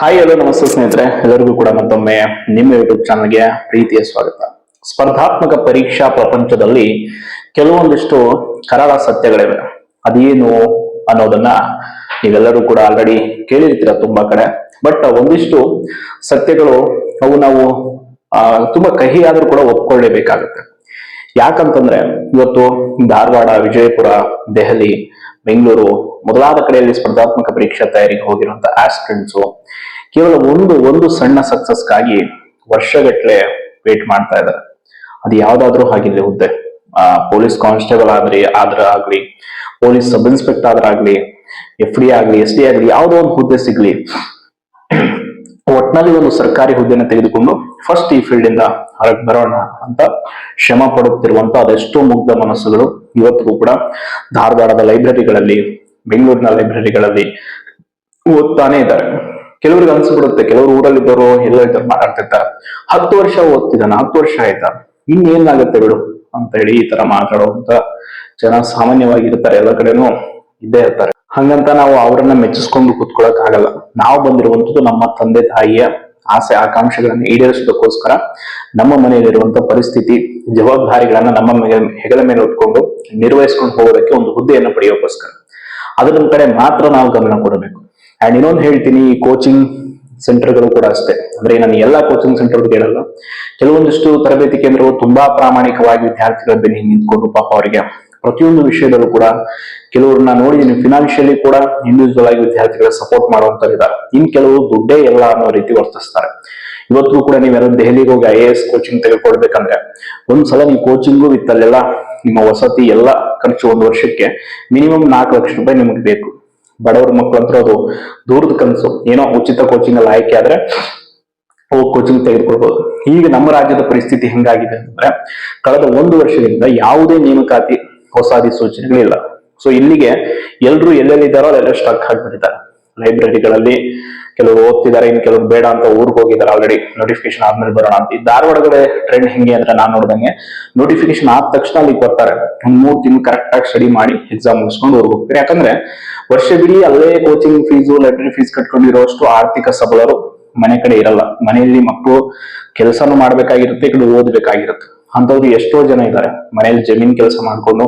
Hi hello ನಮಸ್ತೆ ಸ್ನೇಹಿತರೆ. ಎಲ್ಲರಿಗೂ ಕೂಡ ಮತ್ತೊಮ್ಮೆ ನಿಮ್ಮ ಯೂಟ್ಯೂಬ್ ಚಾನಲ್ಗೆ ಪ್ರೀತಿಯ ಸ್ವಾಗತ. ಸ್ಪರ್ಧಾತ್ಮಕ ಪರೀಕ್ಷಾ ಪ್ರಪಂಚದಲ್ಲಿ ಕೆಲವೊಂದಿಷ್ಟು ಕರಾಳ ಸತ್ಯಗಳಿವೆ. ಅದೇನು ಅನ್ನೋದನ್ನ ನೀವೆಲ್ಲರೂ ಕೂಡ ಆಲ್ರೆಡಿ ಕೇಳಿರ್ತೀರ ತುಂಬಾ ಕಡೆ. ಬಟ್ ಒಂದಿಷ್ಟು ಸತ್ಯಗಳು ಅವು ನಾವು ತುಂಬಾ ಕಹಿ ಆದ್ರೂ ಕೂಡ ಒಪ್ಕೊಳ್ಳೇಬೇಕಾಗುತ್ತೆ. ಯಾಕಂತಂದ್ರೆ ಇವತ್ತು ಧಾರವಾಡ, ವಿಜಯಪುರ, ದೆಹಲಿ, ಬೆಂಗಳೂರು ಮೊದಲಾದ ಕಡೆಯಲ್ಲಿ ಸ್ಪರ್ಧಾತ್ಮಕ ಪರೀಕ್ಷಾ ತಯಾರಿಗೆ ಹೋಗಿರುವಂತ ಆಸ್ಪಿರೆಂಟ್ಸು ಕೇವಲ ಒಂದು ಒಂದು ಸಣ್ಣ ಸಕ್ಸಸ್ಗಾಗಿ ವರ್ಷಗಟ್ಲೆ ವೇಟ್ ಮಾಡ್ತಾ ಇದ್ದಾರೆ. ಅದು ಯಾವ್ದಾದ್ರೂ ಆಗಿರ್ಲಿ ಹುದ್ದೆ. ಆ ಪೊಲೀಸ್ ಕಾನ್ಸ್ಟೇಬಲ್ ಆದ್ರಿ, ಆದ್ರ ಆಗ್ಲಿ ಪೊಲೀಸ್ ಸಬ್ ಇನ್ಸ್ಪೆಕ್ಟರ್ ಆದ್ರ ಆಗ್ಲಿ ಎಫ್ ಡಿ ಆಗ್ಲಿ ಎಸ್ ಡಿ ಆಗ್ಲಿ, ಯಾವ್ದೋ ಒಂದು ಹುದ್ದೆ ಸಿಗ್ಲಿ. ಒಟ್ನಲ್ಲಿ ಒಂದು ಸರ್ಕಾರಿ ಹುದ್ದೆನ ತೆಗೆದುಕೊಂಡು ಫಸ್ಟ್ ಈ ಫೀಲ್ಡ್ ಇಂದ ಹೊರಗೆ ಬರೋಣ ಅಂತ ಶ್ರಮ ಪಡುತ್ತಿರುವಂತ ಅದೆಷ್ಟೋ ಮುಗ್ಧ ಮನಸ್ಸುಗಳು ಇವತ್ತಿಗೂ ಕೂಡ ಧಾರವಾಡದ ಲೈಬ್ರರಿಗಳಲ್ಲಿ ಬೆಂಗಳೂರಿನ ಲೈಬ್ರರಿಗಳಲ್ಲಿ ಓದ್ತಾನೆ ಇದ್ದಾರೆ. ಕೆಲವ್ರಿಗೆ ಅನ್ಸ್ಬಿಡುತ್ತೆ ಕೆಲವರು ಊರಲ್ಲಿದ್ದವರು ಎಲ್ಲ ಇದ್ದಾರೆ ಮಾತಾಡ್ತಿರ್ತಾರೆ. ಹತ್ತು ವರ್ಷ ಓದ್ತಿದ್ದಾನೆ, ಹತ್ತು ವರ್ಷ ಆಯ್ತಾ? ಇನ್ನೇನಾಗುತ್ತೆ ಬಿಡು? ಅಂತ ಹೇಳಿ ಈ ತರ ಮಾತಾಡುವಂತ ಜನ ಸಾಮಾನ್ಯವಾಗಿರ್ತಾರೆ, ಎಲ್ಲ ಕಡೆನೂ ಇದ್ದೇ ಇರ್ತಾರೆ. ಹಂಗಂತ ನಾವು ಅವರನ್ನ ಮೆಚ್ಚಿಸ್ಕೊಂಡು ಕುತ್ಕೊಳಕ್ ಆಗಲ್ಲ ನಾವು ಬಂದಿರುವಂತದ್ದು ನಮ್ಮ ತಂದೆ, ತಾಯಿಯ ಆಸೆ, ಆಕಾಂಕ್ಷೆಗಳನ್ನು ಈಡೇರಿಸೋದಕ್ಕೋಸ್ಕರ ನಮ್ಮ ಮನೆಯಲ್ಲಿರುವಂತ ಪರಿಸ್ಥಿತಿ, ಜವಾಬ್ದಾರಿಗಳನ್ನ ನಮ್ಮ ಹೆಗಲ ಮೇಲೆ ಉಟ್ಕೊಂಡು ನಿರ್ವಹಿಸ್ಕೊಂಡು ಹೋಗೋದಕ್ಕೆ ಒಂದು ಹುದ್ದೆಯನ್ನು ಪಡೆಯೋಕ್ಕೋಸ್ಕರ. ಅದರ ಕಡೆ ಮಾತ್ರ ನಾವು ಗಮನ ಕೊಡಬೇಕು. ಅಂಡ್ ಇನ್ನೊಂದು ಹೇಳ್ತೀನಿ, ಈ ಕೋಚಿಂಗ್ ಸೆಂಟರ್ಗಳು ಕೂಡ ಅಷ್ಟೇ. ಅಂದ್ರೆ ನಾನು ಎಲ್ಲಾ ಕೋಚಿಂಗ್ ಸೆಂಟರ್ ಹೇಳಲ್ಲ. ಕೆಲವೊಂದಿಷ್ಟು ತರಬೇತಿ ಕೇಂದ್ರಗಳು ತುಂಬಾ ಪ್ರಾಮಾಣಿಕವಾಗಿ ವಿದ್ಯಾರ್ಥಿಗಳ ಬೆನ್ನಿ ನಿಂತ್ಕೊಂಡು ಪಾಪ ಅವರಿಗೆ ಪ್ರತಿಯೊಂದು ವಿಷಯದಲ್ಲೂ ಕೂಡ ಕೆಲವ್ರನ್ನ ನೋಡಿದೀನಿ ಫಿನಾನ್ಷಿಯಲಿ ಕೂಡ ಇಂಡಿವಿಜುವಲ್ ಆಗಿ ವಿದ್ಯಾರ್ಥಿಗಳ ಸಪೋರ್ಟ್ ಮಾಡುವಂತ ಇದ್ದಾರೆ. ಇನ್ ಕೆಲವರು ದುಡ್ಡೇ ಎಲ್ಲ ಅನ್ನೋ ರೀತಿ ವರ್ತಿಸ್ತಾರೆ. ಇವತ್ತು ಕೂಡ ನೀವೆಲ್ಲ ದೆಹಲಿಗೆ ಹೋಗಿ ಐ ಎ ಎಸ್ ಕೋಚಿಂಗ್ ತೆಗೆದುಕೊಳ್ಬೇಕಂದ್ರೆ ಒಂದ್ಸಲ ನೀವು ಕೋಚಿಂಗು ಇತ್ತಲ್ಲೆಲ್ಲ ನಿಮ್ಮ ವಸತಿ ಎಲ್ಲ ಖರ್ಚು ಒಂದು ವರ್ಷಕ್ಕೆ ಮಿನಿಮಮ್ ನಾಲ್ಕು ಲಕ್ಷ ರೂಪಾಯಿ ನಿಮಗೆ ಬೇಕು. ಬಡವ್ರ ಮಕ್ಕಳಂತೂ ಅದು ದೂರದ ಕನಸು. ಏನೋ ಉಚಿತ ಕೋಚಿಂಗ್ ಅಲ್ಲಿ ಆಯ್ಕೆ ಆದ್ರೆ ಅವು ಕೋಚಿಂಗ್ ತೆಗೆದುಕೊಳ್ಬಹುದು ಈಗ ನಮ್ಮ ರಾಜ್ಯದ ಪರಿಸ್ಥಿತಿ ಹೆಂಗಾಗಿದೆ ಅಂತಂದ್ರೆ ಕಳೆದ ಒಂದು ವರ್ಷದಿಂದ ಯಾವುದೇ ನೇಮಕಾತಿ ಹೊಸ ಅಧಿಸೂಚನೆಗಳಿಲ್ಲ ಸೊ ಇಲ್ಲಿಗೆ ಎಲ್ರು ಎಲ್ಲೆಲ್ಲಿದ್ದಾರೋ ಅಲ್ಲೆಲ್ಲ ಸ್ಟಕ್ ಆಗಿಬಿಟ್ಟಿದ್ದಾರೆ ಲೈಬ್ರರಿಗಳಲ್ಲಿ ಕೆಲವರು ಓದ್ತಿದ್ದಾರೆ ಇನ್ ಕೆಲವರು ಬೇಡ ಅಂತ ಊರಿಗೆ ಹೋಗಿದ್ದಾರೆ ಆಲ್ರೆಡಿ ನೋಟಿಫಿಕೇಶನ್ ಆದ್ಮೇಲೆ ಬರೋಣ ಅಂತ. ಈ ಧಾರವಾಡ ಕಡೆ ಟ್ರೆಂಡ್ ಹೆಂಗೆ ಅಂತ ನಾನು ನೋಡ್ದಂಗೆ ನೋಟಿಫಿಕೇಶನ್ ಆದ ತಕ್ಷಣ ಅಲ್ಲಿಗೆ ಬರ್ತಾರೆ. ಒಂದ್ ಮೂರ್ ತಿಂಗಳು ಕರೆಕ್ಟ್ ಆಗಿ ಸ್ಟಡಿ ಮಾಡಿ ಎಕ್ಸಾಮ್ ಮುಗಿಸ್ಕೊಂಡು ಊರಿಗೆ ಹೋಗ್ತಾರೆ. ಯಾಕಂದ್ರೆ ವರ್ಷವಿಡೀ ಅಲ್ಲೇ ಕೋಚಿಂಗ್ ಫೀಸು ಲೈಬ್ರರಿ ಫೀಸ್ ಕಟ್ಕೊಂಡಿರೋಷ್ಟು ಆರ್ಥಿಕ ಸಬಲರು ಮನೆ ಕಡೆ ಇರಲ್ಲ. ಮನೆಯಲ್ಲಿ ಮಕ್ಕಳು ಕೆಲಸನೂ ಮಾಡ್ಬೇಕಾಗಿರುತ್ತೆ, ಈ ಕಡೆ ಓದ್ಬೇಕಾಗಿರುತ್ತೆ. ಅಂತವ್ರು ಎಷ್ಟೋ ಜನ ಇದ್ದಾರೆ. ಮನೆಯಲ್ಲಿ ಜಮೀನ್ ಕೆಲಸ ಮಾಡ್ಕೊಂಡು,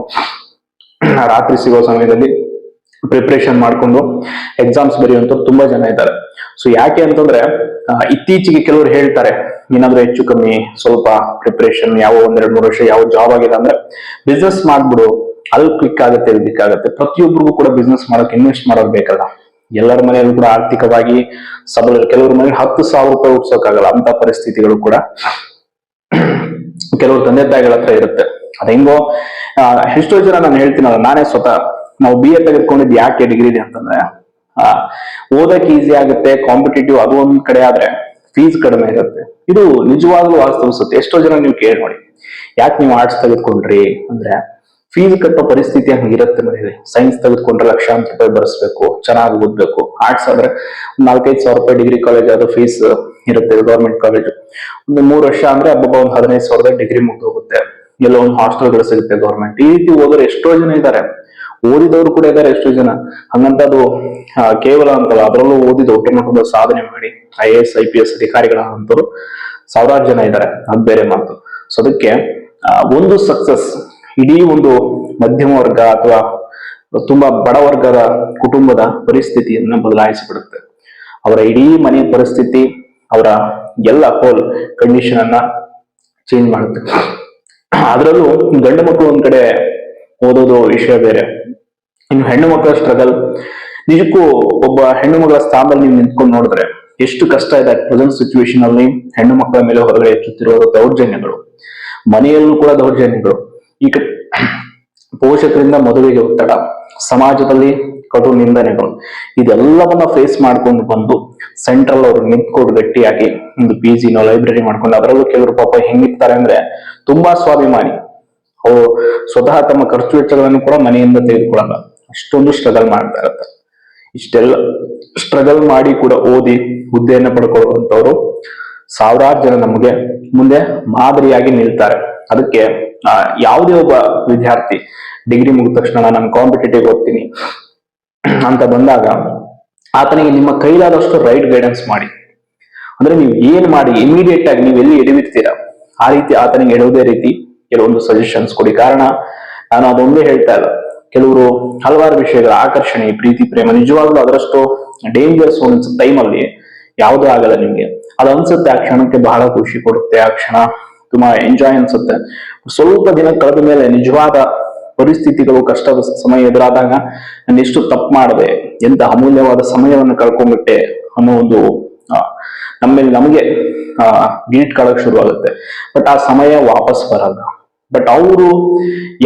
ರಾತ್ರಿ ಸಿಗೋ ಸಮಯದಲ್ಲಿ ಪ್ರಿಪರೇಷನ್ ಮಾಡ್ಕೊಂಡು ಎಕ್ಸಾಮ್ಸ್ ಬರೆಯುವಂತ ತುಂಬಾ ಜನ ಇದ್ದಾರೆ. ಸೊ ಯಾಕೆ ಅಂತಂದ್ರೆ ಇತ್ತೀಚೆಗೆ ಕೆಲವರು ಹೇಳ್ತಾರೆ, ಏನಾದ್ರೂ ಹೆಚ್ಚು ಕಮ್ಮಿ, ಸ್ವಲ್ಪ ಪ್ರಿಪ್ರೇಷನ್ ಯಾವ ಒಂದೆರಡು ಮೂರು ವರ್ಷ ಯಾವ ಜಾಬ್ ಆಗಿದೆ ಅಂದ್ರೆ ಬಿಸ್ನೆಸ್ ಮಾಡ್ಬಿಡು, ಅಲ್ಲಿ ಕ್ಲಿಕ್ ಆಗುತ್ತೆ, ಇಲ್ಲಿ ಕ್ಲಿಕ್ ಆಗುತ್ತೆ. ಪ್ರತಿಯೊಬ್ಬರಿಗೂ ಕೂಡ ಬಿಸ್ನೆಸ್ ಮಾಡೋಕೆ ಇನ್ವೆಸ್ಟ್ ಮಾಡೋದು ಬೇಕಲ್ಲ. ಎಲ್ಲರ ಮನೆಯಲ್ಲೂ ಕೂಡ ಆರ್ಥಿಕವಾಗಿ ಸಬಲ, ಕೆಲವ್ರ ಮನೇಲಿ ಹತ್ತು ಸಾವಿರ ರೂಪಾಯಿ ಉಟ್ಸೋಕಾಗಲ್ಲ ಅಂತ ಪರಿಸ್ಥಿತಿಗಳು ಕೂಡ ಕೆಲವರು ತಂದೆ ತಾಯಿಗಳ ಹತ್ರ ಇರುತ್ತೆ. ಅದ ಹೆಂಗೋ ಎಷ್ಟೋ ಜನ ನಾನು ಹೇಳ್ತೀನಲ್ಲ, ನಾನೇ ಸ್ವತಃ ನಾವು ಬಿ ಎ ತೆಗೆದುಕೊಂಡಿದ್ದು ಯಾಕೆ ಡಿಗ್ರಿ ಅಂತಂದ್ರೆ ಓದಕ್ ಈಸಿ ಆಗುತ್ತೆ ಕಾಂಪಿಟೇಟಿವ್ ಅದು ಒಂದ್ ಕಡೆ ಆದ್ರೆ ಫೀಸ್ ಕಡಿಮೆ ಇರುತ್ತೆ. ಇದು ನಿಜವಾಗ್ಲೂ ವಾಸ್ತವಿಸುತ್ತೆ. ಎಷ್ಟೋ ಜನ ನೀವು ಕೇಳಿ ನೋಡಿ. ಯಾಕೆ ನೀವು ಆರ್ಟ್ಸ್ ತೆಗೆದುಕೊಂಡ್ರಿ ಅಂದ್ರೆ ಫೀಸ್ ಕಟ್ಟೋ ಪರಿಸ್ಥಿತಿ ಹಂಗಿರುತ್ತೆ ಮನೇಲಿ ಸೈನ್ಸ್ ತೆಗೆದುಕೊಂಡ್ರೆ ಲಕ್ಷಾಂತರ ರೂಪಾಯಿ ಬರೆಸ್ಬೇಕು, ಚೆನ್ನಾಗಿ ಓದ್ಬೇಕು. ಆರ್ಟ್ಸ್ ಆದ್ರೆ ನಾಲ್ಕೈದು ಸಾವಿರ ರೂಪಾಯಿ ಡಿಗ್ರಿ ಕಾಲೇಜ್ ಅದು ಫೀಸ್ ಇರುತ್ತೆ ಗೌರ್ಮೆಂಟ್ ಕಾಲೇಜ್ ಒಂದು ಮೂರು ವರ್ಷ ಅಂದ್ರೆ ಹಬ್ಬ ಒಂದು ಹದಿನೈದು ಸಾವಿರದ ಡಿಗ್ರಿ ಮುಗ್ದೋಗುತ್ತೆ. ಎಲ್ಲೋ ಒಂದು ಹಾಸ್ಟೆಲ್ಗಳು ಸಿಗುತ್ತೆ ಗೌರ್ಮೆಂಟ್ ಈ ರೀತಿ ಹೋದ್ರೆ ಎಷ್ಟೋ ಜನ ಇದ್ದಾರೆ. ಓದಿದವರು ಕೂಡ ಇದ್ದಾರೆ ಎಷ್ಟೋ ಜನ. ಹಂಗಂತ ಅದು ಕೇವಲ ಅಂತಲ್ಲ ಅದರಲ್ಲೂ ಓದಿ ದೊಡ್ಡ ಮಟ್ಟದ ಸಾಧನೆ ಮಾಡಿ I A S I P S ಅಧಿಕಾರಿಗಳಾದಂತವ್ರು ಸಾವಿರಾರು ಜನ ಇದ್ದಾರೆ. ಅದು ಬೇರೆ ಮಾತು. ಸೊ ಅದಕ್ಕೆ ಒಂದು ಸಕ್ಸಸ್ ಇಡೀ ಒಂದು ಮಧ್ಯಮ ವರ್ಗ ಅಥವಾ ತುಂಬಾ ಬಡ ವರ್ಗದ ಕುಟುಂಬದ ಪರಿಸ್ಥಿತಿಯನ್ನ ಬದಲಾಯಿಸಿಬಿಡುತ್ತೆ. ಅವರ ಇಡೀ ಮನೆ ಪರಿಸ್ಥಿತಿ, ಅವರ ಎಲ್ಲ ಹೋಲ್ ಕಂಡೀಷನ್ ಅನ್ನ ಚೇಂಜ್ ಮಾಡುತ್ತೆ. ಅದರಲ್ಲೂ ಗಂಡು ಮಕ್ಕಳು ಒಂದ್ ಕಡೆ ಓದೋದು ವಿಷಯ ಬೇರೆ. ಇನ್ನು ಹೆಣ್ಣು ಮಕ್ಕಳ ಸ್ಟ್ರಗಲ್ ನಿಜಕ್ಕೂ ಒಬ್ಬ ಹೆಣ್ಣು ಮಗಳ ಸ್ಥಾನದಲ್ಲಿ ನೀವು ನಿಂತ್ಕೊಂಡು ನೋಡಿದ್ರೆ ಎಷ್ಟು ಕಷ್ಟ ಇದೆ ಪ್ರೆಸೆಂಟ್ ಸಿಚುವೇಶನ್ ಅಲ್ಲಿ ಹೆಣ್ಣು ಮಕ್ಕಳ ಮೇಲೆ ಹೊರಗಡೆ ಹೆಚ್ಚುತ್ತಿರುವ ದೌರ್ಜನ್ಯಗಳು. ಮನೆಯಲ್ಲೂ ಕೂಡ ದೌರ್ಜನ್ಯಗಳು. ಈಗ ಪೋಷಕರಿಂದ ಮದುವೆಗೆ ಒತ್ತಡ, ಸಮಾಜದಲ್ಲಿ ಕಟು ನಿಂದನೆಗಳು. ಇದೆಲ್ಲವನ್ನ ಫೇಸ್ ಮಾಡ್ಕೊಂಡು ಬಂದು ಸೆಂಟ್ರಲ್ ಅವ್ರು ನಿಂತ್ಕೊಂಡು ಗಟ್ಟಿಯಾಗಿ ಒಂದು ಪಿ ಜಿನೋ ಲೈಬ್ರರಿ ಮಾಡ್ಕೊಂಡು ಅದರಲ್ಲೂ ಕೆಲವರು ಪಾಪ ಹೆಂಗಿರ್ತಾರೆ ಅಂದ್ರೆ ತುಂಬಾ ಸ್ವಾಭಿಮಾನಿ. ಅವರು ಸ್ವತಃ ತಮ್ಮ ಖರ್ಚು ವೆಚ್ಚಗಳನ್ನು ಕೂಡ ಮನೆಯಿಂದ ತೆಗೆದುಕೊಳ್ಳಲ್ಲ. ಅಷ್ಟೊಂದು ಸ್ಟ್ರಗಲ್ ಮಾಡ್ತಾ ಇರ್ತಾರೆ ಇಷ್ಟೆಲ್ಲ ಸ್ಟ್ರಗಲ್ ಮಾಡಿ ಕೂಡ ಓದಿ ಹುದ್ದೆಯನ್ನು ಪಡ್ಕೊಳ್ಳುವಂತವ್ರು ಸಾವಿರಾರು ಜನ ನಮಗೆ ಮುಂದೆ ಮಾದರಿಯಾಗಿ ನಿಲ್ತಾರೆ. ಅದಕ್ಕೆ ಯಾವುದೇ ಒಬ್ಬ ವಿದ್ಯಾರ್ಥಿ ಡಿಗ್ರಿ ಮುಗಿದ ತಕ್ಷಣ ನಾನು ಕಾಂಪಿಟೇಟಿವ್ ಓದ್ತೀನಿ ಅಂತ ಬಂದಾಗ ಆತನಿಗೆ ನಿಮ್ಮ ಕೈಲಾದಷ್ಟು ರೈಟ್ ಗೈಡೆನ್ಸ್ ಮಾಡಿ. ಅಂದ್ರೆ ನೀವು ಏನ್ ಮಾಡಿ ಇಮಿಡಿಯೇಟ್ ಆಗಿ ನೀವು ಎಲ್ಲಿ ಎಡವಿರ್ತೀರಾ? ಆ ರೀತಿ ಆತನಿಗೆ ಎಡುವುದೇ ರೀತಿ ಕೆಲವೊಂದು ಸಜೆಷನ್ಸ್ ಕೊಡಿ. ಕಾರಣ, ನಾನು ಅದೊಂದೇ ಹೇಳ್ತಾ ಇಲ್ಲ. ಕೆಲವರು ಹಲವಾರು ವಿಷಯಗಳ ಆಕರ್ಷಣೆ, ಪ್ರೀತಿ, ಪ್ರೇಮ ನಿಜವಾಗ್ಲೂ ಅದರಷ್ಟು ಡೇಂಜರ್ಸ್ ಒಂದು ಟೈಮಲ್ಲಿ ಯಾವುದೂ ಆಗಲ್ಲ ನಿಮ್ಗೆ. ಅದು ಅನ್ಸುತ್ತೆ ಆ ಕ್ಷಣಕ್ಕೆ ಬಹಳ ಖುಷಿ ಕೊಡುತ್ತೆ, ಆ ಕ್ಷಣ ತುಂಬಾ ಎಂಜಾಯ್ ಅನ್ಸುತ್ತೆ. ಸ್ವಲ್ಪ ದಿನ ಕಳೆದ ಮೇಲೆ ನಿಜವಾದ ಪರಿಸ್ಥಿತಿಗಳು, ಕಷ್ಟದ ಸಮಯ ಎದುರಾದಾಗ ನಾನು ಎಷ್ಟು ತಪ್ಪು ಮಾಡಿದೆ, ಎಂತ ಅಮೂಲ್ಯವಾದ ಸಮಯವನ್ನು ಕಳ್ಕೊಂಡ್ಬಿಟ್ಟೆ ಅನ್ನೋ ಒಂದು ನಮ್ಮಲ್ಲಿ ನಮಗೆ, ಆ ಗೀಟ್ ಕಳಕ್ ಶುರು ಆಗುತ್ತೆ ಬಟ್ ಆ ಸಮಯ ವಾಪಸ್ ಬರಲ್ಲ. ಬಟ್ ಅವರು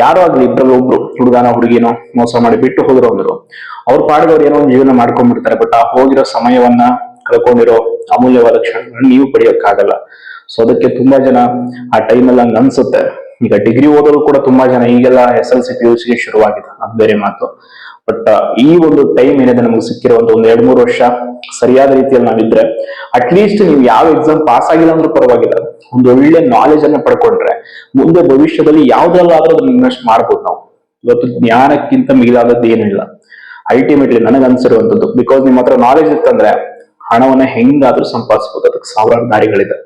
ಯಾರೋ ಆಗ್ಲಿ ಇಬ್ಬರಲ್ಲಿ ಒಬ್ರು ಹುಡುಗನ ಹುಡುಗಿನೋ ಮೋಸ ಮಾಡಿ ಬಿಟ್ಟು ಹೋದ್ರು ಅಂದ್ರು. ಅವ್ರ ಪಾಡಿದವ್ರು ಏನೋ ಒಂದು ಜೀವನ ಮಾಡ್ಕೊಂಡ್ಬಿಡ್ತಾರೆ ಬಟ್ ಆ ಹೋಗಿರೋ ಸಮಯವನ್ನ ಕಳ್ಕೊಂಡಿರೋ ಅಮೂಲ್ಯವಾದ ಕ್ಷಣಗಳನ್ನ ನೀವು ಪಡೆಯೋಕ್ಕಾಗಲ್ಲ. ಸೊ ಅದಕ್ಕೆ ತುಂಬಾ ಜನ ಆ ಟೈಮಲ್ಲಿ ಹಂಗ ಅನ್ಸುತ್ತೆ. ಈಗ ಡಿಗ್ರಿ ಓದೋರು ಕೂಡ ತುಂಬಾ ಜನ, ಈಗೆಲ್ಲ S L C P U C ಶುರುವಾಗಿದೆ. ಅದು ಬೇರೆ ಮಾತು. ಬಟ್ ಈ ಒಂದು ಟೈಮ್ ಏನಿದೆ, ನಮಗೆ ಸಿಕ್ಕಿರೋ ಒಂದು ಎರಡ್ ಮೂರು ವರ್ಷ ಸರಿಯಾದ ರೀತಿಯಲ್ಲಿ ನಾವಿದ್ರೆ ಅಟ್ಲೀಸ್ಟ್ ನೀವು ಯಾವ ಎಕ್ಸಾಮ್ ಪಾಸ್ ಆಗಿಲ್ಲ ಅಂದ್ರೂ ಪರವಾಗಿಲ್ಲ. ಒಂದು ಒಳ್ಳೆ ನಾಲೆಜ್ ಅನ್ನ ಪಡ್ಕೊಂಡ್ರೆ, ಮುಂದೆ ಭವಿಷ್ಯದಲ್ಲಿ ಯಾವ್ದ್ರಲ್ಲಾದ್ರೂ ಅದನ್ನ ಇನ್ವೆಸ್ಟ್ ಮಾಡ್ಬೋದು ನಾವು. ಇವತ್ತು ಜ್ಞಾನಕ್ಕಿಂತ ಮಿಗಿಲಾದದ್ದು ಏನಿಲ್ಲ. ಅಲ್ಟಿಮೇಟ್ಲಿ ನನಗೆ ಅನ್ಸಿರುವಂತದ್ದು ಬಿಕಾಸ್ ನಿಮ್ಮ ಹತ್ರ ನಾಲೆಜ್ ಇತ್ತಂದ್ರೆ, ಹಣವನ್ನ ಹೆಂಗಾದ್ರೂ ಸಂಪಾದಿಸಬಹುದು ಅದಕ್ಕೆ ಸಾವಿರಾರು ದಾರಿಗಳಿದೆ.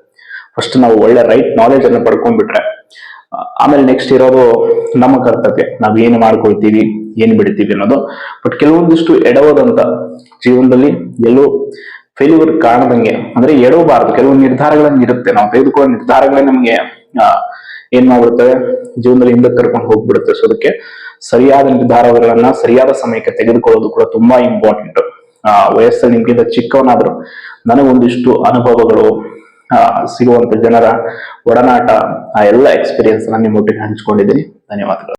ಫಸ್ಟ್ ನಾವು ಒಳ್ಳೆ ರೈಟ್ ನಾಲೆಜ್ ಅನ್ನ ಪಡ್ಕೊಂಡ್ಬಿಟ್ರೆ ಆಮೇಲೆ ನೆಕ್ಸ್ಟ್ ಇರೋದು ನಮ್ಮ ಕರ್ತವ್ಯ. ನಾವ್ ಏನ್ ಮಾಡ್ಕೊಳ್ತೀವಿ? ಏನ್ ಬಿಡ್ತೀವಿ ಅನ್ನೋದು. ಬಟ್ ಕೆಲವೊಂದಿಷ್ಟು ಎಡವದಂತ ಜೀವನದಲ್ಲಿ ಎಲ್ಲೋ ಫೇಲ್ಯೂರ್ ಕಾಣದಂಗೆ, ಅಂದ್ರೆ ಎಡವಬಾರದು. ಕೆಲವೊಂದು ನಿರ್ಧಾರಗಳನ್ನ ಇರುತ್ತೆ. ನಾವು ತೆಗೆದುಕೊಳ್ಳೋ ನಿರ್ಧಾರಗಳೇ ನಮಗೆ ಏನು ಮಾಡ್ಬಿಡ್ತವೆ ಜೀವನದಲ್ಲಿ ಹಿಂದೆ ಕರ್ಕೊಂಡು ಹೋಗ್ಬಿಡುತ್ತೆ. ಸೊ ಅದಕ್ಕೆ ಸರಿಯಾದ ನಿರ್ಧಾರಗಳನ್ನ, ಸರಿಯಾದ ಸಮಯಕ್ಕೆ ತೆಗೆದುಕೊಳ್ಳೋದು ಕೂಡ ತುಂಬಾ ಇಂಪಾರ್ಟೆಂಟ್ ಆ, ವಯಸ್ಸಲ್ಲಿ ನಿಮ್ಗಿಂತ ಚಿಕ್ಕವನಾದ್ರು ನನಗೊಂದಿಷ್ಟು ಅನುಭವಗಳು ಸಿಗುವಂತ ಜನರ ಒಡನಾಟ, ಆ ಎಲ್ಲ ಎಕ್ಸ್ಪೀರಿಯನ್ಸ್ ನಿಮ್ಮೊಟ್ಟಿಗೆ ಹಂಚ್ಕೊಂಡಿದ್ದೀನಿ. ಧನ್ಯವಾದಗಳು.